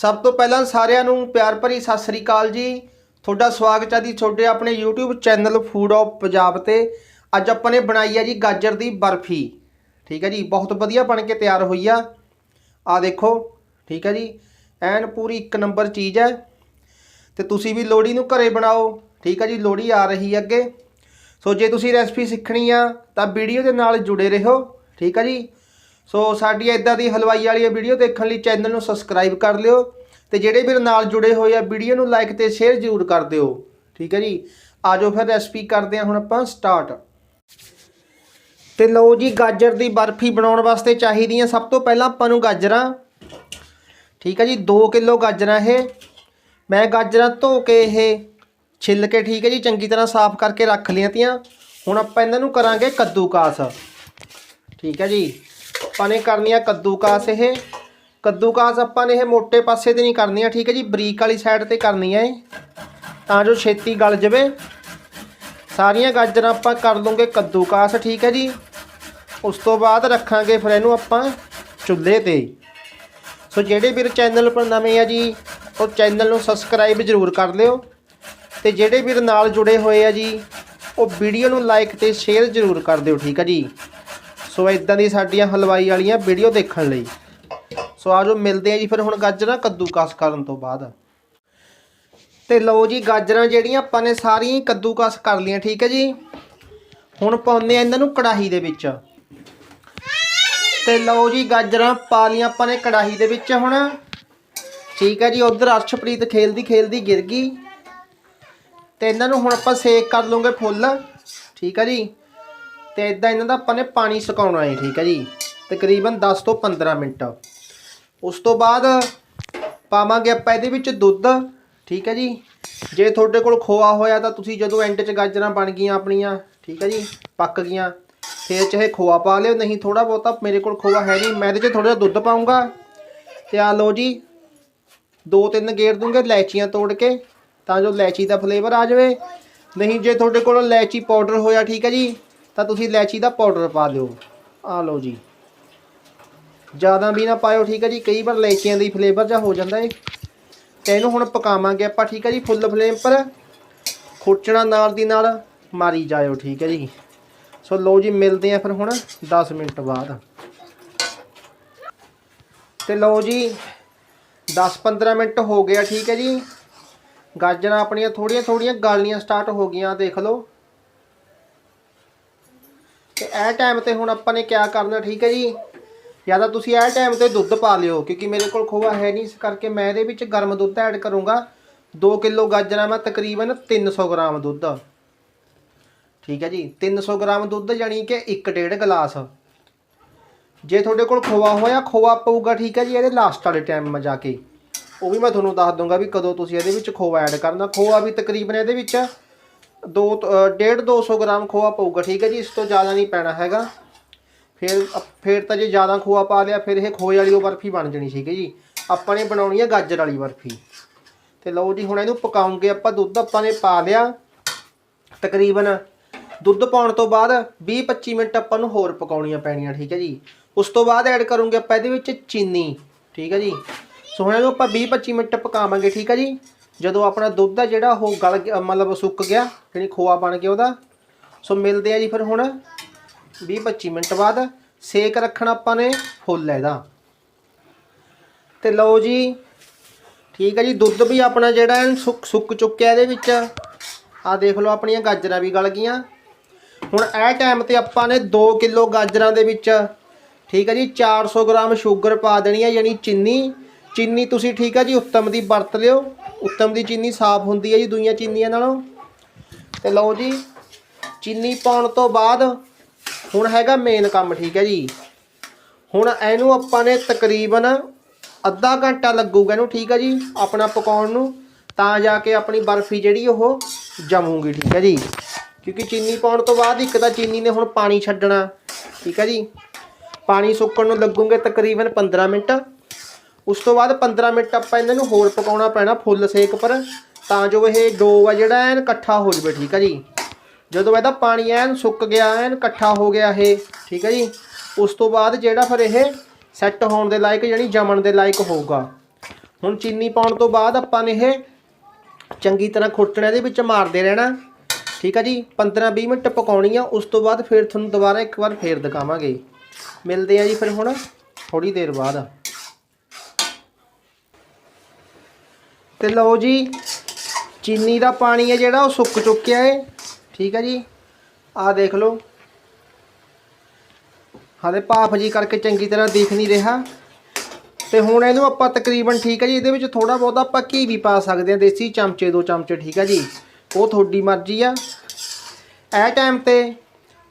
ਸਭ ਤੋਂ ਪਹਿਲਾਂ ਸਾਰਿਆਂ ਨੂੰ ਪਿਆਰ ਭਰੀ ਸਤਿ ਸ੍ਰੀ ਅਕਾਲ ਜੀ। ਤੁਹਾਡਾ ਸਵਾਗਤ ਹੈ ਜੀ ਤੁਹਾਡੇ ਆਪਣੇ YouTube channel food of Punjab ਤੇ। ਅੱਜ ਆਪਾਂ ਨੇ ਬਣਾਈ ਹੈ ਜੀ ਗਾਜਰ ਦੀ ਬਰਫੀ। ਠੀਕ ਹੈ ਜੀ, ਬਹੁਤ ਵਧੀਆ ਬਣ ਕੇ ਤਿਆਰ ਹੋਈ ਆ। ਆ ਦੇਖੋ, ਠੀਕ ਹੈ ਜੀ, ਐਨ ਪੂਰੀ ਇੱਕ ਨੰਬਰ ਚੀਜ਼ ਹੈ। ਤੇ ਤੁਸੀਂ ਵੀ ਲੋਹੜੀ ਨੂੰ ਘਰੇ ਬਣਾਓ। ਠੀਕ ਹੈ ਜੀ, ਲੋਹੜੀ ਆ ਰਹੀ ਅੱਗੇ। ਸੋ ਜੇ ਤੁਸੀਂ ਰੈਸਪੀ ਸਿੱਖਣੀ ਆ, ਤਾਂ ਵੀਡੀਓ ਦੇ ਨਾਲ ਜੁੜੇ ਰਹੋ। ਠੀਕ ਹੈ ਜੀ ਸੋ ਸਾਡੀ ਇਦਾਂ ਦੀ ਹਲਵਾਈ ਵਾਲੀ ਵੀਡੀਓ ਦੇਖਣ ਲਈ ਚੈਨਲ ਨੂੰ ਸਬਸਕ੍ਰਾਈਬ ਕਰ ਲਿਓ ਤੇ ਜਿਹੜੇ ਵੀਰ ਨਾਲ ਜੁੜੇ ਹੋਏ ਆ ਵੀਡੀਓ ਨੂੰ ਲਾਈਕ ਤੇ ਸ਼ੇਅਰ ਜ਼ਰੂਰ ਕਰ ਦਿਓ। ਠੀਕ ਹੈ ਜੀ? ਆਜੋ ਫਿਰ ਰੈਸਪੀ ਕਰਦੇ ਹਾਂ ਹੁਣ ਆਪਾਂ ਸਟਾਰਟ ਤੇ ਲਓ ਜੀ, ਗਾਜਰ ਦੀ ਬਰਫੀ ਬਣਾਉਣ ਵਾਸਤੇ ਚਾਹੀਦੀਆਂ ਸਭ ਤੋਂ ਪਹਿਲਾਂ ਆਪਾਂ ਨੂੰ ਗਾਜਰਾਂ। ਠੀਕ ਹੈ ਜੀ 2 ਕਿਲੋ ਗਾਜਰਾਂ ਇਹ। ਮੈਂ ਗਾਜਰਾਂ ਧੋ ਕੇ ਇਹ ਛਿੱਲ ਕੇ, ਠੀਕ ਹੈ ਜੀ, ਚੰਗੀ ਤਰ੍ਹਾਂ ਸਾਫ਼ ਕਰਕੇ ਰੱਖ ਲਈਆਂ ਤੀਆਂ। ਹੁਣ ਆਪਾਂ ਇਹਨਾਂ ਨੂੰ ਕਰਾਂਗੇ ਕੱਦੂਕਾਸ। ਠੀਕ ਹੈ ਜੀ? ਆਪਾਂ ਨੇ ਕਰਨੀ ਆ ਕੱਦੂਕਾਸ ਇਹ। ਕੱਦੂਕਾਸ ਆਪਾਂ ਨੇ ਇਹ ਮੋٹے ਪਾਸੇ ਤੇ ਨਹੀਂ ਕਰਨੀ ਆ, ਠੀਕ ਹੈ ਜੀ? ਬਰੀਕ ਵਾਲੀ ਸਾਈਡ ਤੇ ਕਰਨੀ ਆ ਇਹ। ਤਾਂ ਜੋ ਛੇਤੀ ਗਲ ਜਵੇ। ਸਾਰੀਆਂ ਗਾਜਰਾਂ ਆਪਾਂ ਕਰ ਲਵਾਂਗੇ ਕੱਦੂਕਾਸ, ਠੀਕ ਹੈ ਜੀ? ਉਸ ਤੋਂ ਬਾਅਦ ਰੱਖਾਂਗੇ ਫਿਰ ਇਹਨੂੰ ਆਪਾਂ ਚੁੱਲ੍ਹੇ ਤੇ। ਸੋ ਜਿਹੜੇ ਵੀਰ ਚੈਨਲ ਪਰ ਨਵੇਂ ਆ ਜੀ, ਉਹ ਚੈਨਲ ਨੂੰ ਸਬਸਕ੍ਰਾਈਬ ਜ਼ਰੂਰ ਕਰ ਲਿਓ। ਤੇ ਜਿਹੜੇ ਵੀਰ ਨਾਲ ਜੁੜੇ ਹੋਏ ਆ ਜੀ, ਉਹ ਵੀਡੀਓ ਨੂੰ ਲਾਈਕ ਤੇ ਸ਼ੇਅਰ ਜ਼ਰੂਰ ਕਰ ਦਿਓ, ਠੀਕ ਆ ਜੀ? ਸੋ ਇਦਾਂ ਦੀ ਸਾਡੀਆਂ ਹਲਵਾਈ ਵਾਲੀਆਂ ਵੀਡੀਓ ਦੇਖਣ ਲਈ। ਸੋ ਆਜੋ ਮਿਲਦੇ ਆ ਜੀ ਫਿਰ ਹੁਣ ਗਾਜਰਾਂ ਕੱਦੂਕਸ ਕਰਨ ਤੋਂ ਬਾਅਦ। ਤੇ ਲਓ ਜੀ, ਗਾਜਰਾਂ ਜਿਹੜੀਆਂ ਆਪਾਂ ਨੇ ਸਾਰੀਆਂ ਹੀ ਕੱਦੂਕਸ ਕਰ ਲਈਆਂ, ਠੀਕ ਹੈ ਜੀ? ਹੁਣ ਪਾਉਂਦੇ ਆ ਇਹਨਾਂ ਨੂੰ ਕੜਾਹੀ ਦੇ ਵਿੱਚ। ਤੇ ਲਓ ਜੀ, ਗਾਜਰਾਂ ਪਾ ਲਈਆਂ ਆਪਾਂ ਨੇ ਕੜਾਹੀ ਦੇ ਵਿੱਚ ਹੁਣ। ਠੀਕ ਹੈ ਜੀ, ਉਧਰ ਅਰਸ਼ਪ੍ਰੀਤ ਖੇਲਦੀ ਖੇਲਦੀ ਗਿਰ ਗਈ। ਤੇ ਇਹਨਾਂ ਨੂੰ ਹੁਣ ਆਪਾਂ ਸੇਕ ਕਰ ਲਵਾਂਗੇ ਫੁੱਲ। ਠੀਕ ਹੈ ਜੀ? ਤੇ ਇਦਾਂ ਇਹਨਾਂ ਦਾ ਆਪਾਂ ਨੇ ਪਾਣੀ ਸੁਕਾਉਣਾ ਹੈ, ਠੀਕ ਹੈ ਜੀ। ਤਕਰੀਬਨ 10 ਤੋਂ 15 ਮਿੰਟ। ਉਸ ਤੋਂ ਬਾਅਦ ਪਾਵਾਂਗੇ ਆਪਾਂ ਇਹਦੇ ਵਿੱਚ ਦੁੱਧ, ਠੀਕ ਹੈ ਜੀ। ਜੇ ਤੁਹਾਡੇ ਕੋਲ ਖੋਆ ਹੋਇਆ ਤਾਂ ਤੁਸੀਂ ਜਦੋਂ ਐਂਡ 'ਚ ਗਾਜਰਾਂ ਬਣ ਗਈਆਂ ਆਪਣੀਆਂ, ਠੀਕ ਹੈ ਜੀ, ਪੱਕ ਗਈਆਂ, ਫੇਰ ਚਾਹੇ ਖੋਆ ਪਾ ਲਿਓ, ਨਹੀਂ ਥੋੜਾ ਬਹੁਤਾ ਮੇਰੇ ਕੋਲ ਖੋਆ ਹੈ ਨਹੀਂ, ਮੈਂ ਇਹਦੇ 'ਚ ਥੋੜਾ ਜਿਹਾ ਦੁੱਧ ਪਾਉਂਗਾ ਤੇ ਆ ਲਓ ਜੀ, ਦੋ ਤਿੰਨ ਗੇਰ ਦੂੰਗੇ ਇਲਾਇਚੀਆਂ ਤੋੜ ਕੇ, ਤਾਂ ਜੋ ਇਲਾਇਚੀ ਦਾ ਫਲੇਵਰ ਆ ਜਾਵੇ। ਨਹੀਂ ਜੇ ਤੁਹਾਡੇ ਕੋਲ ਇਲਾਇਚੀ ਪਾਊਡਰ ਹੋਇਆ, ਠੀਕ ਹੈ ਜੀ ਤਾਂ ਤੁਸੀਂ ਇਲਾਇਚੀ ਦਾ ਪਾਊਡਰ ਪਾ ਦਿਓ। ਆ ਲਓ ਜੀ। ਜ਼ਿਆਦਾ ਵੀ ਨਾ ਪਾਇਓ, ਠੀਕ ਹੈ ਜੀ। ਕਈ ਵਾਰ ਇਲਾਇਚੀਆਂ ਦੀ ਫਲੇਵਰ ਜਾਂ ਹੋ ਜਾਂਦਾ ਏ। ਤੇ ਇਹਨੂੰ ਹੁਣ ਪਕਾਵਾਂਗੇ ਆਪਾਂ, ਠੀਕ ਹੈ ਜੀ। ਫੁੱਲ ਫਲੇਮ ਪਰ ਖੁਰਚਣਾ ਨਾਲ ਦੀ ਨਾਲ ਮਾਰੀ ਜਾਇਓ, ਠੀਕ ਹੈ ਜੀ। ਸੋ ਲਓ ਜੀ, ਮਿਲਦੇ ਆ ਫਿਰ ਹੁਣ 10 ਮਿੰਟ ਬਾਅਦ। ਤੇ ਲਓ ਜੀ 10-15 ਮਿੰਟ ਹੋ ਗਿਆ, ਠੀਕ ਹੈ ਜੀ। ਗਾਜਰਾਂ ਆਪਣੀਆਂ ਥੋੜੀਆਂ ਥੋੜੀਆਂ ਗਾਲਣੀਆਂ ਸਟਾਰਟ ਹੋ ਗਈਆਂ, ਦੇਖ ਲਓ। ਇਹ ਟਾਈਮ ਤੇ ਹੁਣ ਆਪਾਂ ਨੇ ਕਿਆ ਕਰਨਾ, ਠੀਕ ਹੈ ਜੀ? ਜਾਂ ਤਾਂ ਤੁਸੀਂ ਇਹ ਟਾਈਮ ਤੇ ਦੁੱਧ ਪਾ ਲਿਓ, ਕਿਉਂਕਿ ਮੇਰੇ ਕੋਲ ਖੋਆ ਹੈ ਨਹੀਂ, ਇਸ ਕਰਕੇ ਮੈਂ ਇਹਦੇ ਵਿੱਚ ਗਰਮ ਦੁੱਧ ਐਡ ਕਰੂੰਗਾ। 2 ਕਿਲੋ ਗਾਜਰਾਂ, ਮੈਂ ਤਕਰੀਬਨ 300 ਗ੍ਰਾਮ ਦੁੱਧ। ਠੀਕ ਹੈ ਜੀ 300 ਗ੍ਰਾਮ ਦੁੱਧ ਯਾਨੀ ਕਿ 1.5 ਗਲਾਸ। ਜੇ ਤੁਹਾਡੇ ਕੋਲ ਖੋਆ ਹੋਇਆ, ਖੋਆ ਪਊਗਾ, ਠੀਕ ਹੈ ਜੀ, ਇਹਦੇ ਲਾਸਟ ਵਾਲੇ ਟਾਈਮ ਮੈਂ ਜਾ ਕੇ। ਉਹ ਵੀ ਮੈਂ ਤੁਹਾਨੂੰ ਦੱਸ ਦੂੰਗਾ ਵੀ ਕਦੋਂ ਤੁਸੀਂ ਇਹਦੇ ਵਿੱਚ ਖੋਆ ਐਡ ਕਰਨਾ। ਖੋਆ ਵੀ ਤਕਰੀਬਨ ਇਹਦੇ ਵਿੱਚ 2 1.5 200 ਗ੍ਰਾਮ ਖੋਆ ਪਊਗਾ, ਠੀਕ ਹੈ ਜੀ? ਇਸ ਤੋਂ ਜ਼ਿਆਦਾ ਨਹੀਂ ਪੈਣਾ ਹੈਗਾ। ਫਿਰ ਫਿਰ ਤਾਂ ਜੇ ਜ਼ਿਆਦਾ ਖੋਆ ਪਾ ਲਿਆ, ਫਿਰ ਇਹ ਖੋਏ ਵਾਲੀ ਉਹ ਬਰਫੀ ਬਣ ਜਣੀ, ਠੀਕ ਹੈ ਜੀ? ਆਪਾਂ ਨੇ ਬਣਾਉਣੀ ਹੈ ਗਾਜਰ ਵਾਲੀ ਬਰਫੀ। ਤੇ ਲਓ ਜੀ, ਹੁਣ ਇਹਨੂੰ ਪਕਾਉਂਗੇ ਆਪਾਂ, ਦੁੱਧ ਆਪਾਂ ਨੇ ਪਾ ਲਿਆ। ਤਕਰੀਬਨ ਦੁੱਧ ਪਾਉਣ ਤੋਂ ਬਾਅਦ 20-25 ਮਿੰਟ ਆਪਾਂ ਨੂੰ ਹੋਰ ਪਕਾਉਣੀਆਂ ਪੈਣੀਆਂ, ਠੀਕ ਹੈ ਜੀ? ਉਸ ਤੋਂ ਬਾਅਦ ਐਡ ਕਰੂੰਗੇ ਆਪਾਂ ਇਹਦੇ ਵਿੱਚ ਚੀਨੀ, ਠੀਕ ਹੈ ਜੀ? ਸੋ ਹੁਣ ਇਹਨੂੰ ਆਪਾਂ 20-25 ਮਿੰਟ ਪਕਾਵਾਂਗੇ, ਠੀਕ ਹੈ ਜੀ? ਜਦੋਂ ਆਪਣਾ ਦੁੱਧ ਆ ਜਿਹੜਾ ਉਹ ਗਲ ਗਿਆ ਮਤਲਬ ਸੁੱਕ ਗਿਆ ਯਾਨੀ ਖੋਆ ਬਣ ਗਿਆ ਉਹਦਾ, ਸੋ ਮਿਲਦੇ ਆ ਜੀ ਫਿਰ ਹੁਣ 20-25 ਮਿੰਟ ਬਾਅਦ, ਸੇਕ ਰੱਖਣਾ ਆਪਾਂ ਨੇ ਫੁੱਲ ਇਹਦਾ। ਤੇ ਲਓ ਜੀ, ਠੀਕ ਹੈ ਜੀ, ਦੁੱਧ ਵੀ ਆਪਣਾ ਜਿਹੜਾ ਐਨ ਸੁੱਕ ਸੁੱਕ ਚੁੱਕਿਆ ਇਹਦੇ ਵਿੱਚ। ਆਹ ਦੇਖ ਲਓ, ਆਪਣੀਆਂ ਗਾਜਰਾਂ ਵੀ ਗਲ ਗਈਆਂ। ਹੁਣ ਇਹ ਟਾਈਮ ਤੇ ਆਪਾਂ ਨੇ 2 ਕਿਲੋ ਗਾਜਰਾਂ ਦੇ ਵਿੱਚ, ਠੀਕ ਹੈ ਜੀ 400 ਗ੍ਰਾਮ ਸ਼ੂਗਰ ਪਾ ਦੇਣੀ ਹੈ ਯਾਨੀ ਚੀਨੀ। ਚੀਨੀ ਤੁਸੀਂ ਠੀਕ ਆ ਜੀ? ਉੱਤਮ ਦੀ ਵਰਤ ਲਿਓ। ਉੱਤਮ ਦੀ ਚੀਨੀ ਸਾਫ਼ ਹੁੰਦੀ ਹੈ ਜੀ ਦੂਈਆਂ ਚੀਨੀਆਂ ਨਾਲੋਂ। ਤੇ ਲਓ ਜੀ, ਚੀਨੀ ਪਾਉਣ ਤੋਂ ਬਾਅਦ ਹੁਣ ਹੈਗਾ ਮੇਨ ਕੰਮ ਠੀਕ ਹੈ ਜੀ। ਹੁਣ ਇਹਨੂੰ ਆਪਾਂ ਨੇ ਤਕਰੀਬਨ ਅੱਧਾ ਘੰਟਾ ਲੱਗੂਗਾ ਇਹਨੂੰ, ਠੀਕ ਹੈ ਜੀ, ਆਪਣਾ ਪਕਾਉਣ ਨੂੰ। ਤਾਂ ਜਾ ਕੇ ਆਪਣੀ ਬਰਫੀ ਜਿਹੜੀ ਉਹ ਜਮੂਗੀ, ਠੀਕ ਹੈ ਜੀ। ਕਿਉਂਕਿ ਚੀਨੀ ਪਾਉਣ ਤੋਂ ਬਾਅਦ ਇੱਕ ਤਾਂ ਚੀਨੀ ਨੇ ਹੁਣ ਪਾਣੀ ਛੱਡਣਾ, ਠੀਕ ਹੈ ਜੀ। ਪਾਣੀ ਸੁੱਕਣ ਨੂੰ ਲੱਗੂਗੇ ਤਕਰੀਬਨ 15 ਮਿੰਟ। ਉਸ ਤੋਂ ਬਾਅਦ 15 ਮਿੰਟ ਆਪਾਂ ਇਹਨਾਂ ਨੂੰ ਹੋਰ ਪਕਾਉਣਾ ਪੈਣਾ ਫੁੱਲ ਸੇਕ ਪਰ ਤਾਂ ਜੋ ਇਹ ਡੋ ਆ ਜਿਹੜਾ ਐਨ ਇਕੱਠਾ ਹੋ ਜਾਵੇ, ਠੀਕ ਹੈ ਜੀ? ਜਦੋਂ ਇਹਦਾ ਪਾਣੀ ਐਨ ਸੁੱਕ ਗਿਆ, ਐਨ ਇਕੱਠਾ ਹੋ ਗਿਆ ਇਹ, ਠੀਕ ਹੈ ਜੀ? ਉਸ ਤੋਂ ਬਾਅਦ ਜਿਹੜਾ ਫਿਰ ਇਹ ਸੈੱਟ ਹੋਣ ਦੇ ਲਾਇਕ ਯਾਨੀ ਜਮਣ ਦੇ ਲਾਇਕ ਹੋਊਗਾ। ਹੁਣ ਚੀਨੀ ਪਾਉਣ ਤੋਂ ਬਾਅਦ ਆਪਾਂ ਨੇ ਇਹ ਚੰਗੀ ਤਰ੍ਹਾਂ ਖੁਰਚਣੇ ਦੇ ਵਿੱਚ ਮਾਰਦੇ ਰਹਿਣਾ, ਠੀਕ ਹੈ ਜੀ? 15-20 ਮਿੰਟ ਪਕਾਉਣੀ ਆ, ਉਸ ਤੋਂ ਬਾਅਦ ਫਿਰ ਤੁਹਾਨੂੰ ਦੁਬਾਰਾ ਇੱਕ ਵਾਰ ਫੇਰ ਦਿਖਾਵਾਂਗੇ। ਮਿਲਦੇ ਆ ਜੀ ਫਿਰ ਹੁਣ ਥੋੜੀ ਦੇਰ ਬਾਅਦ। ਤੇ ਲਓ ਜੀ, ਚੀਨੀ ਦਾ ਪਾਣੀ ਹੈ ਜਿਹੜਾ, ਉਹ ਸੁੱਕ ਚੁੱਕਿਆ ਹੈ ਠੀਕ ਹੈ ਜੀ? ਆਹ ਦੇਖ ਲਓ। ਹਾਲੇ ਭਾਫ ਜੀ ਕਰਕੇ ਚੰਗੀ ਤਰ੍ਹਾਂ ਦਿਖ ਨਹੀਂ ਰਿਹਾ। ਤੇ ਹੁਣ ਇਹਨੂੰ ਆਪਾਂ ਤਕਰੀਬਨ ਠੀਕ ਹੈ ਜੀ, ਇਹਦੇ ਵਿੱਚ ਥੋੜਾ ਬਹੁਤਾ ਆਪਾਂ ਘੀ ਵੀ ਪਾ ਸਕਦੇ ਹਾਂ, ਦੇਸੀ ਚਮਚੇ, ਦੋ ਚਮਚੇ, ਠੀਕ ਹੈ ਜੀ? ਉਹ ਤੁਹਾਡੀ ਮਰਜ਼ੀ ਆ। ਇਹ ਟਾਈਮ ਤੇ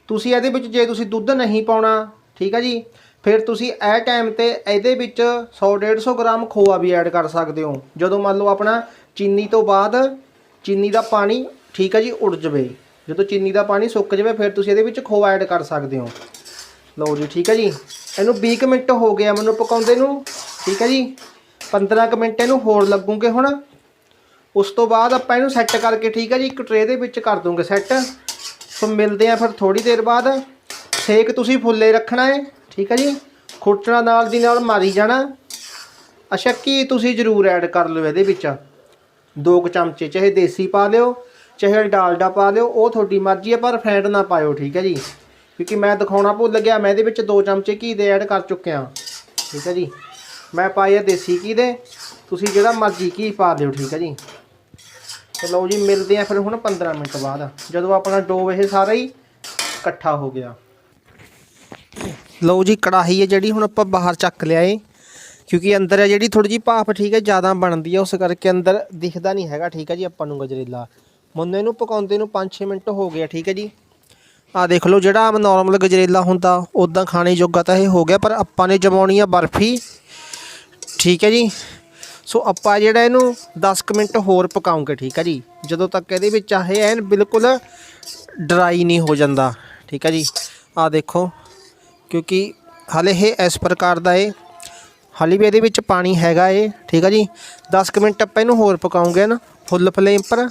ਤੁਸੀਂ ਇਹਦੇ ਵਿੱਚ ਜੇ ਤੁਸੀਂ ਦੁੱਧ ਨਹੀਂ ਪਾਉਣਾ, ਠੀਕ ਹੈ ਜੀ? ਫਿਰ ਤੁਸੀਂ ਇਹ ਟਾਈਮ ਤੇ ਇਹਦੇ ਵਿੱਚ 100 150 ਗ੍ਰਾਮ ਖੋਆ ਵੀ ਐਡ ਕਰ ਸਕਦੇ ਹੋ। ਜਦੋਂ ਮੰਨ ਲਓ ਆਪਣਾ ਚੀਨੀ ਤੋਂ ਬਾਅਦ ਚੀਨੀ ਦਾ ਪਾਣੀ ਠੀਕ ਹੈ ਜੀ ਉੜ ਜਵੇ। ਜਦੋਂ ਚੀਨੀ ਦਾ ਪਾਣੀ ਸੁੱਕ ਜਵੇ, ਫਿਰ ਤੁਸੀਂ ਇਹਦੇ ਵਿੱਚ ਖੋਆ ਐਡ ਕਰ ਸਕਦੇ ਹੋ। ਲਓ ਜੀ, ਠੀਕ ਹੈ ਜੀ। ਇਹਨੂੰ 20 ਕੁ ਮਿੰਟ ਹੋ ਗਿਆ ਮੈਨੂੰ ਪਕਾਉਂਦੇ ਨੂੰ। ਠੀਕ ਹੈ ਜੀ। 15 ਕੁ ਮਿੰਟ ਇਹਨੂੰ ਹੋਰ ਲੱਗੂਗੇ ਹੁਣ। ਉਸ ਤੋਂ ਬਾਅਦ ਆਪਾਂ ਇਹਨੂੰ ਸੈੱਟ ਕਰਕੇ, ਠੀਕ ਹੈ ਜੀ, ਇੱਕ ਟਰੇ ਦੇ ਵਿੱਚ ਕਰ ਦੂੰਗੇ ਸੈੱਟ ਸੋ ਮਿਲਦੇ ਆ ਫਿਰ ਥੋੜੀ ਦੇਰ ਬਾਅਦ। ਸੇਕ ਤੁਸੀਂ ਫੁੱਲੇ ਰੱਖਣਾ ਹੈ। ਠੀਕ ਹੈ ਜੀ? ਖੁਰਚਣਾ ਨਾਲ ਦੀ ਨਾਲ ਮਾਰੀ ਜਾਣਾ। ਅੱਛਾ, ਕੀ ਤੁਸੀਂ ਜ਼ਰੂਰ ਐਡ ਕਰ ਲਿਓ ਇਹਦੇ ਵਿੱਚ। ਦੋ ਕੁ ਚਮਚੇ, ਚਾਹੇ ਦੇਸੀ ਪਾ ਲਿਓ, ਚਾਹੇ ਡਾਲਡਾ ਪਾ ਲਿਓ, ਉਹ ਤੁਹਾਡੀ ਮਰਜ਼ੀ ਹੈ, ਪਰ ਫੈਟ ਨਾ ਪਾਇਓ, ਠੀਕ ਹੈ ਜੀ? ਕਿਉਂਕਿ ਮੈਂ ਦਿਖਾਉਣਾ ਭੁੱਲ ਗਿਆ, ਮੈਂ ਇਹਦੇ ਵਿੱਚ ਦੋ ਚਮਚੇ ਘੀ ਦੇ ਐਡ ਕਰ ਚੁੱਕਿਆ। ਠੀਕ ਹੈ ਜੀ? ਮੈਂ ਪਾਇਆ ਦੇਸੀ ਘੀ ਦੇ। ਤੁਸੀਂ ਜਿਹੜਾ ਮਰਜ਼ੀ ਘੀ ਪਾ ਦਿਓ ਠੀਕ ਹੈ ਜੀ? ਤੇ ਲਓ ਜੀ, ਮਿਲਦੇ ਆ ਫਿਰ ਹੁਣ 15 ਮਿੰਟ ਬਾਅਦ, ਜਦੋਂ ਆਪਣਾ ਡੋ ਇਹ ਸਾਰਾ ਹੀ ਇਕੱਠਾ ਹੋ ਗਿਆ। ਲਓ ਜੀ, ਕੜਾਹੀ ਹੈ ਜਿਹੜੀ, ਹੁਣ ਆਪਾਂ ਬਾਹਰ ਚੱਕ ਲਿਆ ਏ ਕਿਉਂਕਿ ਅੰਦਰ ਹੈ ਜਿਹੜੀ ਥੋੜੀ ਜੀ ਭਾਫ, ਠੀਕ ਹੈ, ਜ਼ਿਆਦਾ ਬਣਦੀ ਹੈ, ਉਸ ਕਰਕੇ ਅੰਦਰ ਦਿਖਦਾ ਨਹੀਂ ਹੈਗਾ, ਠੀਕ ਹੈ ਜੀ, ਆਪਾਂ ਨੂੰ ਗਜਰੇਲਾ। ਮੈਨੂੰ ਇਹਨੂੰ ਪਕਾਉਂਦੇ ਨੂੰ 5-6 ਮਿੰਟ ਹੋ ਗਿਆ, ਠੀਕ ਹੈ ਜੀ। ਆ ਦੇਖ ਲਓ, ਜਿਹੜਾ ਆਮ ਨਾਰਮਲ ਗਜਰੇਲਾ ਹੁੰਦਾ ਉਦਾਂ ਖਾਣੇ ਜੋਗਾ ਤਾਂ ਇਹ ਹੋ ਗਿਆ, ਪਰ ਆਪਾਂ ਨੇ ਜਮਾਉਣੀ ਆ ਬਰਫੀ। ਠੀਕ ਹੈ ਜੀ। ਸੋ ਆਪਾਂ ਜਿਹੜਾ ਇਹਨੂੰ 10 ਕੁ ਮਿੰਟ ਹੋਰ ਪਕਾਉਂਗੇ, ਠੀਕ ਹੈ ਜੀ। ਜਦੋਂ ਤੱਕ ਇਹਦੇ ਵਿੱਚ ਆਹੇ ਐਨ ਬਿਲਕੁਲ ਡਰਾਈ ਨਹੀਂ ਹੋ ਜਾਂਦਾ, ਠੀਕ ਹੈ ਜੀ। ਆ ਦੇਖੋ ਕਿਉਂਕਿ ਹਾਲੇ ਇਹ ਇਸ ਪ੍ਰਕਾਰ ਦਾ ਏ। ਹਾਲੇ ਵੀ ਇਹਦੇ ਵਿੱਚ ਪਾਣੀ ਹੈਗਾ ਏ, ਠੀਕ ਹੈ ਜੀ। 10 ਕੁ ਮਿੰਟ ਆਪਾਂ ਇਹਨੂੰ ਹੋਰ ਪਕਾਉਂਗੇ ਨਾ, ਫੁੱਲ ਫਲੇਮ ਪਰ।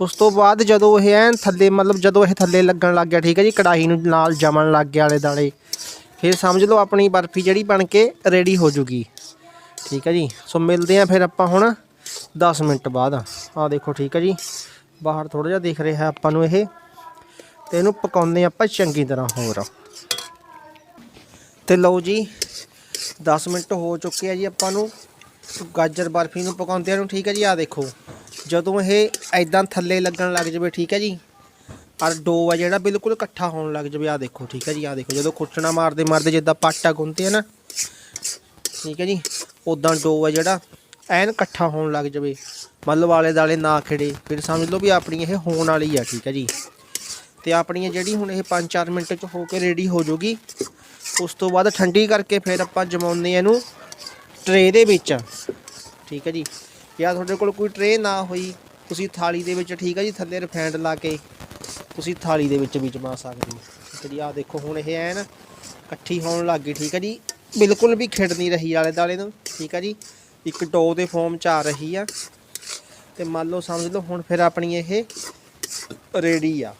ਉਸ ਤੋਂ ਬਾਅਦ ਜਦੋਂ ਇਹ ਐਨ ਥੱਲੇ, ਮਤਲਬ ਜਦੋਂ ਇਹ ਥੱਲੇ ਲੱਗਣ ਲੱਗ ਗਿਆ, ਠੀਕ ਹੈ ਜੀ, ਕੜਾਹੀ ਨੂੰ ਨਾਲ ਜਮਣ ਲੱਗ ਗਿਆ ਆਲੇ ਦਾਲੇ ਫਿਰ ਸਮਝ ਲਓ ਆਪਣੀ ਬਰਫੀ ਜਿਹੜੀ ਬਣ ਕੇ ਰੈਡੀ ਹੋ ਜੂਗੀ। ਠੀਕ ਹੈ ਜੀ, ਸੋ ਮਿਲਦੇ ਆ ਫਿਰ ਆਪਾਂ ਹੁਣ 10 ਮਿੰਟ ਬਾਅਦ। ਆ ਦੇਖੋ, ਠੀਕ ਹੈ ਜੀ, ਬਾਹਰ ਥੋੜਾ ਜਿਹਾ ਦਿਖ ਰਿਹਾ ਆਪਾਂ ਨੂੰ ਇਹ। ਤੇ ਇਹਨੂੰ ਪਕਾਉਂਦੇ ਆਪਾਂ ਚੰਗੀ ਤਰ੍ਹਾਂ ਹੋਰ। ਤੇ ਲਓ ਜੀ 10 ਮਿੰਟ ਹੋ ਚੁੱਕੇ ਆ ਜੀ ਆਪਾਂ ਨੂੰ। ਗਾਜਰ ਬਰਫੀ ਨੂੰ ਪਕਾਉਂਦਿਆਂ ਨੂੰ, ਠੀਕ ਹੈ ਜੀ ਆ ਦੇਖੋ। ਜਦੋਂ ਇਹ ਐਦਾਂ ਥੱਲੇ ਲੱਗਣ ਲੱਗ ਜਾਵੇ, ਠੀਕ ਹੈ ਜੀ, ਔਰ ਡੋ ਆ ਜਿਹੜਾ ਬਿਲਕੁਲ ਇਕੱਠਾ ਹੋਣ ਲੱਗ ਜਾਵੇ ਆ ਦੇਖੋ, ਠੀਕ ਹੈ ਜੀ ਆ ਦੇਖੋ, ਜਦੋਂ ਖੁੱਟਣਾ ਮਾਰਦੇ ਮਾਰਦੇ ਜਿੱਦਾਂ ਪਾਟਾ ਗੁੰਨਦੇ ਆ ਨਾ, ਠੀਕ ਹੈ ਜੀ ਉਦਾਂ ਡੋ ਆ ਜਿਹੜਾ, ਐਨ ਇਕੱਠਾ ਹੋਣ ਲੱਗ ਜਾਵੇ। ਮਤਲਬ ਵਾਲੇ ਦਾਲੇ ਨਾ ਖਿੜੇ, ਫਿਰ ਸਮਝ ਲਓ ਵੀ ਆਪਣੀ ਇਹ ਹੋਣ ਵਾਲੀ ਆ, ਠੀਕ ਹੈ ਜੀ। ਤੇ ਆਪਣੀ ਜਿਹੜੀ ਹੁਣ ਇਹ 5-4 ਮਿੰਟ ਚ ਹੋ ਕੇ ਰੈਡੀ ਹੋ ਜਾਊਗੀ ਉਸ ਤੋਂ ਬਾਅਦ ਠੰਡੀ ਕਰਕੇ ਫਿਰ ਆਪਾਂ ਜਮਾਉਂਦੇ ਆ ਇਹਨੂੰ ਟਰੇ ਦੇ ਵਿੱਚ। ਠੀਕ ਹੈ ਜੀ। ਜਾਂ ਤੁਹਾਡੇ ਕੋਲ ਕੋਈ ਟਰੇ ਨਾ ਹੋਈ, ਤੁਸੀਂ ਥਾਲੀ ਦੇ ਵਿੱਚ, ਠੀਕ ਹੈ ਜੀ, ਥੱਲੇ ਰਿਫਾਈਂਡ ਲਾ ਕੇ ਤੁਸੀਂ ਥਾਲੀ ਦੇ ਵਿੱਚ ਵੀ ਜਮਾ ਸਕਦੇ ਹੋ। ਠੀਕ ਹੈ ਜੀ, ਆਹ ਦੇਖੋ ਹੁਣ ਇਹ ਐਨ ਇਕੱਠੀ ਹੋਣ ਲੱਗ ਗਈ, ਠੀਕ ਹੈ ਜੀ। ਬਿਲਕੁਲ ਵੀ ਖਿੜ ਨਹੀਂ ਰਹੀ ਆਲੇ ਦਾਲੇ ਨੂੰ। ਠੀਕ ਹੈ ਜੀ, ਇੱਕ ਡੋ ਦੇ ਫਾਰਮ ਚ ਆ ਰਹੀ ਆ। ਤੇ ਮੰਨ ਲਓ, ਸਮਝ ਲਓ, ਹੁਣ ਫਿਰ ਆਪਣੀ ਇਹ ਰੇਡੀ ਆ।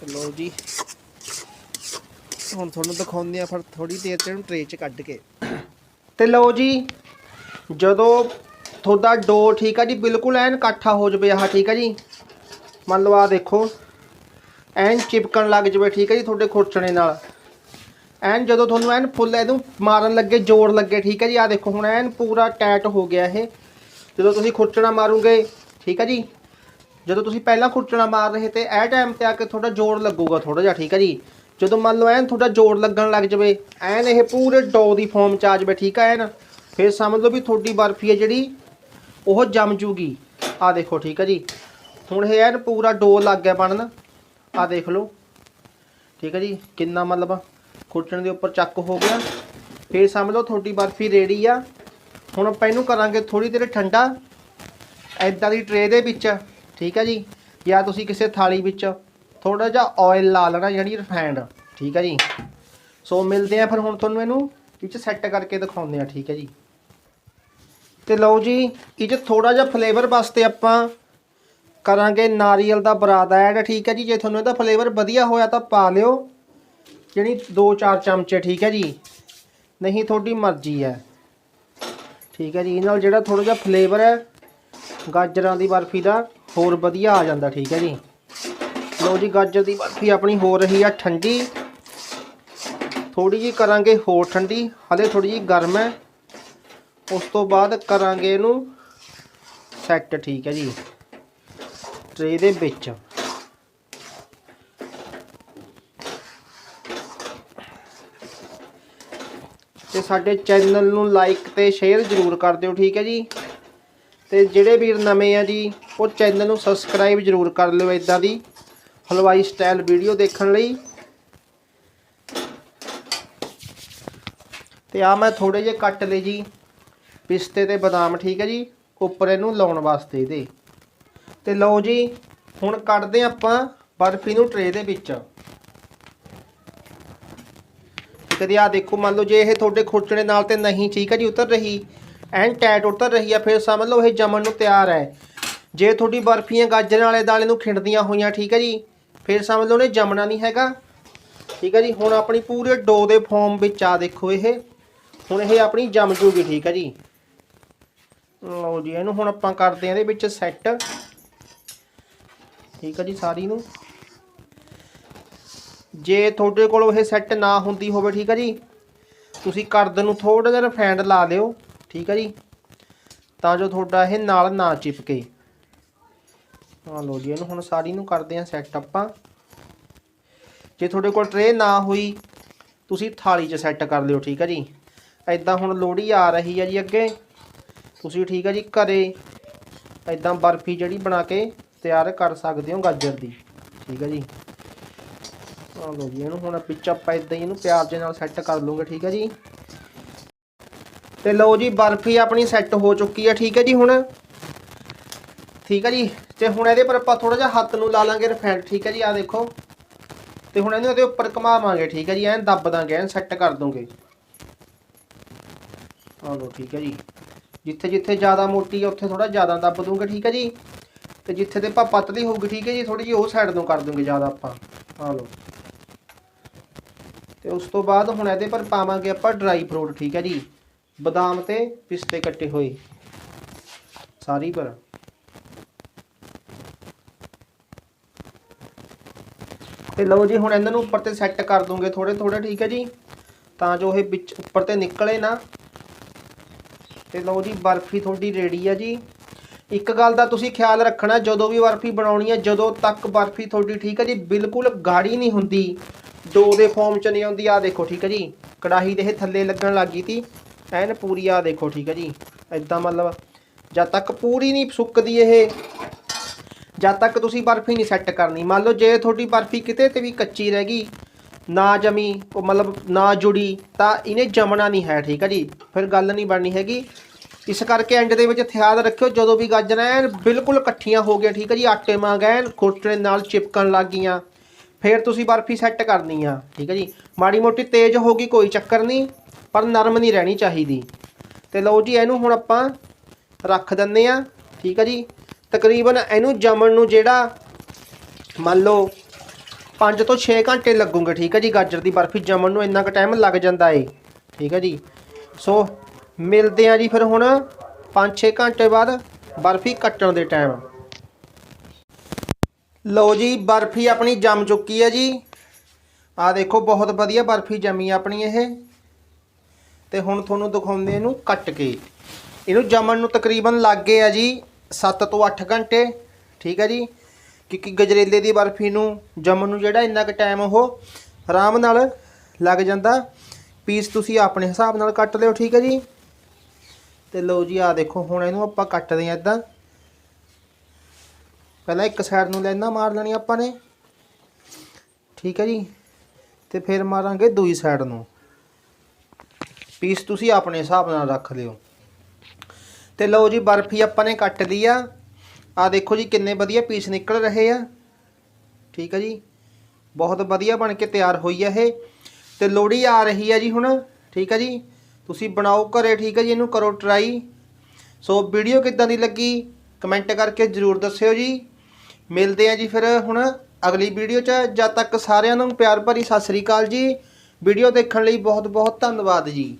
ਤੇ ਜੀ ਹੁਣ ਤੁਹਾਨੂੰ ਦਿਖਾਉਂਦੇ ਆ ਫਿਰ ਥੋੜੀ ਦੇਰ 'ਤੇ ਇਹਨੂੰ ਟਰੇ ਚ ਕੱਢ ਕੇ। ਤੇ ਲਓ ਜੀ, ਜਦੋਂ ਤੁਹਾਡਾ ਡੋ ਠੀਕ ਆ ਜੀ, ਬਿਲਕੁਲ ਐਨ ਇਕੱਠਾ ਹੋ ਜਵੇ ਆਹ, ਠੀਕ ਆ ਜੀ। ਮੰਨ ਲਓ ਆ ਦੇਖੋ, ਐਨ ਚਿਪਕਣ ਲੱਗ ਜਵੇ, ਠੀਕ ਹੈ ਜੀ, ਤੁਹਾਡੇ ਖੁਰਚਣੇ ਨਾਲ। ਐਨ ਜਦੋਂ ਤੁਹਾਨੂੰ ਐਨ ਫੁੱਲ ਇਹਨੂੰ ਮਾਰਨ ਲੱਗੇ ਜ਼ੋਰ ਲੱਗੇ, ਠੀਕ ਹੈ ਜੀ ਆ ਦੇਖੋ, ਹੁਣ ਐਨ ਪੂਰਾ ਟਾਈਟ ਹੋ ਗਿਆ ਇਹ। ਜਦੋਂ ਤੁਸੀਂ ਖੁਰਚਣਾ ਮਾਰੋਗੇ, ਠੀਕ ਹੈ ਜੀ, ਜਦੋਂ ਤੁਸੀਂ ਪਹਿਲਾਂ ਖੁਰਚਣਾ ਮਾਰ ਰਹੇ ਤੇ ਇਹ ਟਾਈਮ ਤੇ ਆ ਕੇ ਤੁਹਾਡਾ ਜ਼ੋਰ ਲੱਗੂਗਾ ਥੋੜਾ ਜਿਹਾ, ਠੀਕ ਹੈ ਜੀ। ਜਦੋਂ ਮੰਨ ਲਓ ਐਨ ਤੁਹਾਡਾ ਜ਼ੋਰ ਲੱਗਣ ਲੱਗ ਜਵੇ, ਐਨ ਇਹ ਪੂਰੇ ਡੋ ਦੀ ਫਾਰਮ ਚ ਆ ਜਾਵੇ, ਠੀਕ ਹੈ ਐਨ? ਫਿਰ ਸਮਝ ਲਓ ਵੀ ਤੁਹਾਡੀ ਬਰਫੀ ਹੈ ਜਿਹੜੀ, ਉਹ ਜੰਮ ਜੂਗੀ। ਆ ਦੇਖੋ, ਠੀਕ ਹੈ ਜੀ। ਹੁਣ ਇਹ ਐਨ ਪੂਰਾ ਡੋ ਲੱਗ ਗਿਆ ਬਣਨ। ਆ ਦੇਖ ਲਓ। ਠੀਕ ਹੈ ਜੀ, ਕਿੰਨਾ ਮਤਲਬ ਖੁਰਚਣ ਦੇ ਉੱਪਰ ਚੱਕ ਹੋ ਗਿਆ। ਫਿਰ ਸਮਝ ਲਓ ਤੁਹਾਡੀ ਬਰਫੀ ਰੈਡੀ ਆ। ਹੁਣ ਆਪਾਂ ਇਹਨੂੰ ਕਰਾਂਗੇ ਥੋੜੀ ਦੇਰ ਠੰਡਾ। ਐਦਾਂ ਦੀ ਟਰੇ ਦੇ ਵਿੱਚ, ਠੀਕ ਹੈ ਜੀ। ਜਾਂ ਤੁਸੀਂ ਕਿਸੇ ਥਾਲੀ ਵਿੱਚ ਥੋੜਾ ਜਿਹਾ ਆਇਲ ਲਾ ਲੈਣਾ ਜਿਹੜੀ ਰਿਫਾਈਂਡ ਠੀਕ ਹੈ ਜੀ। ਸੋ ਮਿਲਦੇ ਆ ਫਿਰ ਹੁਣ ਤੁਹਾਨੂੰ ਇਹਨੂੰ ਇਹ 'ਚ ਸੈੱਟ ਕਰਕੇ ਦਿਖਾਉਂਦੇ ਆ ਠੀਕ ਹੈ ਜੀ। ਤੇ ਲਓ ਜੀ, ਇਹ 'ਚ ਥੋੜਾ ਜਿਹਾ ਫਲੇਵਰ ਵਾਸਤੇ ਆਪਾਂ ਕਰਾਂਗੇ ਨਾਰੀਅਲ ਦਾ ਬਰਾਦ ਐਡ ਠੀਕ ਹੈ ਜੀ। ਜੇ ਤੁਹਾਨੂੰ ਇਹਦਾ ਫਲੇਵਰ ਵਧੀਆ ਹੋਇਆ ਤਾਂ ਪਾ ਲਿਓ ਜਿਹੜੀ 2-4 ਚਮਚੇ, ਠੀਕ ਹੈ ਜੀ। ਨਹੀਂ, ਤੁਹਾਡੀ ਮਰਜ਼ੀ ਹੈ। ਠੀਕ ਹੈ ਜੀ, ਇਹ ਨਾਲ ਜਿਹੜਾ ਥੋੜਾ ਜਿਹਾ ਫਲੇਵਰ ਹੈ, ਗਾਜਰਾਂ ਦੀ ਬਰਫੀ ਦਾ ਹੋਰ ਵਧੀਆ ਆ ਜਾਂਦਾ, ਠੀਕ ਹੈ ਜੀ। ਲਓ ਜੀ, ਗਾਜਰ ਦੀ ਬਰਫੀ ਆਪਣੀ ਹੋ ਰਹੀ ਆ ਠੰਡੀ। ਥੋੜੀ ਜੀ ਕਰਾਂਗੇ ਹੋਰ ਠੰਡੀ, ਹਲੇ ਥੋੜੀ ਜੀ ਗਰਮ ਹੈ। ਉਸ ਤੋਂ ਬਾਅਦ ਕਰਾਂਗੇ ਇਹਨੂੰ ਸੈੱਟ, ਠੀਕ ਹੈ ਜੀ। ਟਰੇ ਦੇ ਵਿੱਚ। ਤੇ ਸਾਡੇ ਚੈਨਲ ਨੂੰ ਲਾਈਕ ਤੇ ਸ਼ੇਅਰ ਜ਼ਰੂਰ ਕਰ ਦਿਓ, ਠੀਕ ਹੈ ਜੀ। ਤੇ ਜਿਹੜੇ ਵੀਰ ਨਵੇਂ ਆ ਜੀ, ਉਹ ਚੈਨਲ ਨੂੰ ਸਬਸਕ੍ਰਾਈਬ ਜ਼ਰੂਰ ਕਰ ਲਿਓ ਇਦਾਂ ਦੀ। ਹਲਵਾਈ ਸਟਾਈਲ ਵੀਡੀਓ ਦੇਖਣ ਲਈ। ਤੇ ਆ ਮੈਂ ਥੋੜੇ ਜਿਹੇ ਕੱਟ ਲਏ ਜੀ। ਪਿਸਤੇ ਤੇ ਬਦਾਮ, ਠੀਕ ਹੈ ਜੀ? ਉੱਪਰ ਇਹਨੂੰ ਲਾਉਣ ਵਾਸਤੇ ਇਹਦੇ। ਤੇ ਲਓ ਜੀ, ਹੁਣ ਕੱਢਦੇ ਹਾਂ ਆਪਾਂ ਬਰਫੀ ਨੂੰ ਟਰੇ ਦੇ ਵਿੱਚ। ਕਦੇ ਆ ਦੇਖੋ, ਮੰਨ ਲਓ ਜੇ ਇਹ ਤੁਹਾਡੇ ਖੁਰਚਣੇ ਨਾਲ ਤੇ ਨਹੀਂ, ਠੀਕ ਹੈ ਜੀ, ਉਤਰ ਰਹੀ, ਐਨ ਟੈਟ ਉਤਰ ਰਹੀ ਆ, ਫਿਰ ਸਮਝ ਲਓ ਇਹ ਜਮਣ ਨੂੰ ਤਿਆਰ ਹੈ। ਜੇ ਤੁਹਾਡੀ ਬਰਫੀਆਂ ਗਾਜਰਾਂ ਵਾਲੇ ਦਾਲੇ ਨੂੰ ਖਿੰਡਦੀਆਂ ਹੋਈਆਂ, ਠੀਕ ਹੈ ਜੀ ਫਿਰ ਸਮਝ ਲਓ ਨੇ ਜਮਣਾ ਨਹੀਂ ਹੈਗਾ। ਠੀਕ ਹੈ ਜੀ, ਹੁਣ ਆਪਣੀ ਪੂਰੇ ਡੋ ਦੇ ਫਾਰਮ ਵਿੱਚ ਆ ਦੇਖੋ ਇਹ। ਹੁਣ ਇਹ ਆਪਣੀ ਜੰਮ ਜੂਗੀ, ਠੀਕ ਹੈ ਜੀ। ਲਓ ਜੀ, ਇਹਨੂੰ ਹੁਣ ਆਪਾਂ ਕਰਦੇ ਹਾਂ ਇਹਦੇ ਵਿੱਚ ਸੈੱਟ ਠੀਕ ਹੈ ਜੀ, ਸਾਰੀ ਨੂੰ। ਜੇ ਤੁਹਾਡੇ ਕੋਲ ਇਹ ਸੈੱਟ ਨਾ ਹੁੰਦੀ ਹੋਵੇ, ਠੀਕ ਹੈ ਜੀ, ਤੁਸੀਂ ਕਰਦ ਨੂੰ ਥੋੜਾ ਜਿਹਾ ਰਿਫਾਈਂਡ ਲਾ ਦਿਓ, ਠੀਕ ਹੈ ਜੀ। ਤਾਂ ਜੋ ਤੁਹਾਡਾ ਇਹ ਨਾਲ ਨਾ ਚਿਪਕੇ। ਆ ਲਓ ਜੀ, ਇਹਨੂੰ ਹੁਣ ਸਾਰੀ ਨੂੰ ਕਰਦੇ ਆ ਸੈੱਟ ਆਪਾਂ। ਜੇ ਤੁਹਾਡੇ ਕੋਲ ਟਰੇ ਨਾ ਹੋਈ, ਤੁਸੀਂ ਥਾਲੀ 'ਚ ਸੈੱਟ ਕਰ ਲਿਓ, ਠੀਕ ਹੈ ਜੀ। ਐਦਾਂ ਹੁਣ ਲੋੜੀ ਆ ਰਹੀ ਹੈ ਜੀ ਅੱਗੇ। ਤੁਸੀਂ ਠੀਕ ਹੈ ਜੀ ਘਰੇ ਐਦਾਂ ਬਰਫੀ ਜਿਹੜੀ ਬਣਾ ਕੇ ਤਿਆਰ ਕਰ ਸਕਦੇ ਹੋ ਗਾਜਰ ਦੀ, ਠੀਕ ਹੈ ਜੀ। ਆ ਲਓ ਜੀ, ਇਹਨੂੰ ਹੁਣ ਵਿੱਚ ਆਪਾਂ ਇਦਾਂ ਹੀ ਇਹਨੂੰ ਪਿਆਰ ਦੇ ਨਾਲ ਸੈੱਟ ਕਰ ਲੂੰਗੇ ਠੀਕ ਹੈ ਜੀ। ਤੇ ਲਓ ਜੀ, ਬਰਫੀ ਆਪਣੀ ਸੈੱਟ ਹੋ ਚੁੱਕੀ ਹੈ ਠੀਕ ਹੈ ਜੀ ਹੁਣ। ਠੀਕ ਹੈ ਜੀ। ਤੇ ਹੁਣ ਇਹਦੇ ਪਰ ਆਪਾਂ ਥੋੜਾ ਜਿਹਾ ਹੱਥ ਨੂੰ ਲਾ ਲਾਂਗੇ ਰਿਫਾਈਂਡ ਠੀਕ ਹੈ ਜੀ ਆ ਦੇਖੋ। ਤੇ ਹੁਣ ਇਹਨੂੰ ਇਹਦੇ ਉੱਪਰ ਘਮਾਵਾਂਗੇ, ਠੀਕ ਹੈ ਜੀ, ਐਨ ਦੱਬ ਦਾਂਗੇ ਐਨ ਸੈੱਟ ਕਰ ਦੋਗੇ। ਆ ਲਓ, ਠੀਕ ਹੈ ਜੀ। ਜਿੱਥੇ ਜਿੱਥੇ ਜ਼ਿਆਦਾ ਮੋਟੀ ਹੈ ਉੱਥੇ ਥੋੜਾ ਜ਼ਿਆਦਾ ਦੱਬ ਦੂੰਗੇ, ਠੀਕ ਹੈ ਜੀ। ਤੇ ਜਿੱਥੇ ਤੇ ਆਪਾਂ ਪਤਲੀ ਹੋਊਗੀ, ਠੀਕ ਹੈ ਜੀ ਥੋੜੀ ਜਿਹੀ ਉਹ ਸਾਈਡ ਤੋਂ ਕਰ ਦੂੰਗੇ ਜ਼ਿਆਦਾ ਆਪਾਂ। ਆ ਲਓ। ਤੇ ਉਸ ਤੋਂ ਬਾਅਦ ਹੁਣ ਇਹਦੇ ਪਰ ਪਾਵਾਂਗੇ ਆਪਾਂ ਡਰਾਈ ਫਰੂਟ ਠੀਕ ਹੈ ਜੀ। ਬਦਾਮ ਤੇ ਪਿਸਤੇ ਕੱਟੇ ਹੋਏ। ਸਾਰੀ ਪਰ। ਤੇ ਲਓ ਜੀ, ਹੁਣ ਇਹਨਾਂ ਨੂੰ ਉੱਪਰ ਤੇ ਸੈੱਟ ਕਰ ਦੂੰਗੇ ਥੋੜੇ ਥੋੜੇ ਠੀਕ ਹੈ ਜੀ। ਤਾਂ ਜੋ ਇਹ ਵਿੱਚ ਉੱਪਰ ਤੇ ਨਿਕਲੇ ਨਾ। ਤੇ ਲਓ ਜੀ, ਬਰਫੀ ਤੁਹਾਡੀ ਰੈਡੀ ਆ ਜੀ। ਇੱਕ ਗੱਲ ਦਾ ਤੁਸੀਂ ਖਿਆਲ ਰੱਖਣਾ, ਜਦੋਂ ਵੀ ਬਰਫੀ ਬਣਾਉਣੀ ਹੈ ਜਦੋਂ ਤੱਕ ਬਰਫੀ ਤੁਹਾਡੀ ਠੀਕ ਹੈ ਜੀ, ਬਿਲਕੁਲ ਗਾੜੀ ਨਹੀਂ ਹੁੰਦੀ। ਡੋ ਦੇ ਫਾਰਮ ਚ ਨਹੀਂ ਆਉਂਦੀ ਆ ਦੇਖੋ, ਠੀਕ ਹੈ ਜੀ। ਕੜਾਹੀ ਦੇ ਇਹ ਥੱਲੇ ਲੱਗਣ ਲੱਗੀ ਤੀ। ਐਨ ਪੂਰੀ ਆ ਦੇਖੋ, ਠੀਕ ਹੈ ਜੀ। ਐਦਾਂ ਮਤਲਬ, ਜਦ ਤੱਕ ਪੂਰੀ ਨਹੀਂ ਸੁੱਕਦੀ ਇਹ ਜਦ ਤੱਕ ਤੁਸੀਂ ਬਰਫੀ ਨਹੀਂ ਸੈੱਟ ਕਰਨੀ, ਮੰਨ ਲਓ ਜੇ ਤੁਹਾਡੀ ਬਰਫੀ ਕਿਤੇ ਤੇ ਵੀ ਕੱਚੀ ਰਹਿ ਗਈ, ਨਾ ਜਮੀ, ਉਹ ਮਤਲਬ ਨਾ ਜੁੜੀ, ਤਾਂ ਇਹਨੇ ਜਮਣਾ ਨਹੀਂ ਹੈ, ਠੀਕ ਹੈ ਜੀ? ਫਿਰ ਗੱਲ ਨਹੀਂ ਬਣਨੀ ਹੈਗੀ। ਇਸ ਕਰਕੇ ਐਂਡ ਦੇ ਵਿੱਚ ਖਿਆਲ ਰੱਖਿਓ, ਜਦੋਂ ਵੀ ਗਾਜਰਾਂ ਐਨ ਬਿਲਕੁਲ ਇਕੱਠੀਆਂ ਹੋ ਗਈਆਂ, ਠੀਕ ਹੈ ਜੀ? ਆਟੇ ਵਾਂਗ ਐਨ ਖੁਰਚਣੇ ਨਾਲ ਚਿਪਕਣ ਲੱਗ ਗਈਆਂ। ਫਿਰ ਤੁਸੀਂ ਬਰਫੀ ਸੈੱਟ ਕਰਨੀ ਆ, ਠੀਕ ਹੈ ਜੀ? ਮਾੜੀ ਮੋਟੀ ਤੇਜ਼ ਹੋ ਗਈ, ਕੋਈ ਚੱਕਰ ਨਹੀਂ, ਪਰ ਨਰਮ ਨਹੀਂ ਰਹਿਣੀ ਚਾਹੀਦੀ। ਤੇ ਲਓ ਜੀ, ਇਹਨੂੰ ਹੁਣ ਆਪਾਂ ਰੱਖ ਦਿੰਨੇ ਆ, ਠੀਕ ਹੈ ਜੀ? ਤਕਰੀਬਨ ਇਹਨੂੰ ਜੰਮਣ ਨੂੰ ਜਿਹੜਾ ਮੰਨ ਲਓ 5 ਤੋਂ 6 ਘੰਟੇ ਲੱਗੂਗੇ, ਠੀਕ ਹੈ ਜੀ, ਗਾਜਰ ਦੀ ਬਰਫੀ ਜੰਮਣ ਨੂੰ ਇੰਨਾ ਕੁ ਟਾਈਮ ਲੱਗ ਜਾਂਦਾ ਏ, ਠੀਕ ਹੈ ਜੀ। ਸੋ ਮਿਲਦੇ ਆ ਜੀ ਫਿਰ ਹੁਣ 5-6 ਘੰਟੇ ਬਾਅਦ ਬਰਫੀ ਕੱਟਣ ਦੇ ਟਾਈਮ ਲਓ ਜੀ, ਬਰਫੀ ਆਪਣੀ ਜੰਮ ਚੁੱਕੀ ਹੈ ਜੀ। ਆ ਦੇਖੋ, ਬਹੁਤ ਵਧੀਆ ਬਰਫੀ ਜੰਮੀ ਆਪਣੀ ਇਹ। ਤੇ ਹੁਣ ਤੁਹਾਨੂੰ ਦਿਖਾਉਂਦੇ ਇਹਨੂੰ ਕੱਟ ਕੇ। ਇਹਨੂੰ ਜੰਮਣ ਨੂੰ ਤਕਰੀਬਨ ਲੱਗ ਗਏ ਆ ਜੀ। 7 ਤੋਂ 8 ਘੰਟੇ, ਠੀਕ ਹੈ ਜੀ, ਕਿਉਂਕਿ ਗਜਰੇਲੇ ਦੀ ਬਰਫੀ ਨੂੰ ਜੰਮਣ ਨੂੰ ਜਿਹੜਾ ਇੰਨਾ ਕੁ ਟਾਈਮ ਉਹ ਆਰਾਮ ਨਾਲ ਲੱਗ ਜਾਂਦਾ। ਪੀਸ ਤੁਸੀਂ ਆਪਣੇ ਹਿਸਾਬ ਨਾਲ ਕੱਟ ਲਿਓ, ਠੀਕ ਹੈ ਜੀ। ਤੇ ਲਓ ਜੀ ਆ ਦੇਖੋ, ਹੁਣ ਇਹਨੂੰ ਆਪਾਂ ਕੱਟਦੇ ਆ ਇਦਾਂ ਪਹਿਲਾਂ ਇੱਕ ਸਾਈਡ ਨੂੰ ਲੈਣਾ ਮਾਰ ਲੈਣੀ ਆਪਾਂ ਨੇ। ਠੀਕ ਹੈ ਜੀ, ਤੇ ਫਿਰ ਮਾਰਾਂਗੇ ਦੂਜੀ ਸਾਈਡ ਨੂੰ। ਪੀਸ ਤੁਸੀਂ ਆਪਣੇ ਹਿਸਾਬ ਨਾਲ ਰੱਖ ਲਿਓ। ਤੇ ਲਓ ਜੀ ਬਰਫੀ ਆਪਾਂ ਨੇ ਕੱਟ ਲਈ ਆ। ਆ ਦੇਖੋ ਜੀ ਕਿੰਨੇ ਵਧੀਆ ਪੀਸ ਨਿਕਲ ਰਹੇ ਆ। ਠੀਕ ਹੈ ਜੀ। ਬਹੁਤ ਵਧੀਆ ਬਣ ਕੇ ਤਿਆਰ ਹੋਈ ਆ ਇਹ। ਤੇ ਲੋੜੀ ਆ ਰਹੀ ਆ ਜੀ ਹੁਣ। ਠੀਕ ਹੈ ਜੀ। ਤੁਸੀਂ ਬਣਾਓ ਘਰੇ, ਠੀਕ ਹੈ ਜੀ। ਇਹਨੂੰ ਕਰੋ ਟਰਾਈ ਸੋ ਵੀਡੀਓ ਕਿੱਦਾਂ ਦੀ ਲੱਗੀ? ਕਮੈਂਟ ਕਰਕੇ ਜਰੂਰ ਦੱਸਿਓ ਜੀ। ਮਿਲਦੇ ਆ ਜੀ ਫਿਰ ਹੁਣ ਅਗਲੀ ਵੀਡੀਓ 'ਚ। ਜਦ ਤੱਕ ਸਾਰਿਆਂ ਨੂੰ ਪਿਆਰ ਭਰੀ ਸਤਿ ਸ੍ਰੀ ਅਕਾਲ ਜੀ। ਵੀਡੀਓ ਦੇਖਣ ਲਈ ਬਹੁਤ ਬਹੁਤ ਧੰਨਵਾਦ ਜੀ।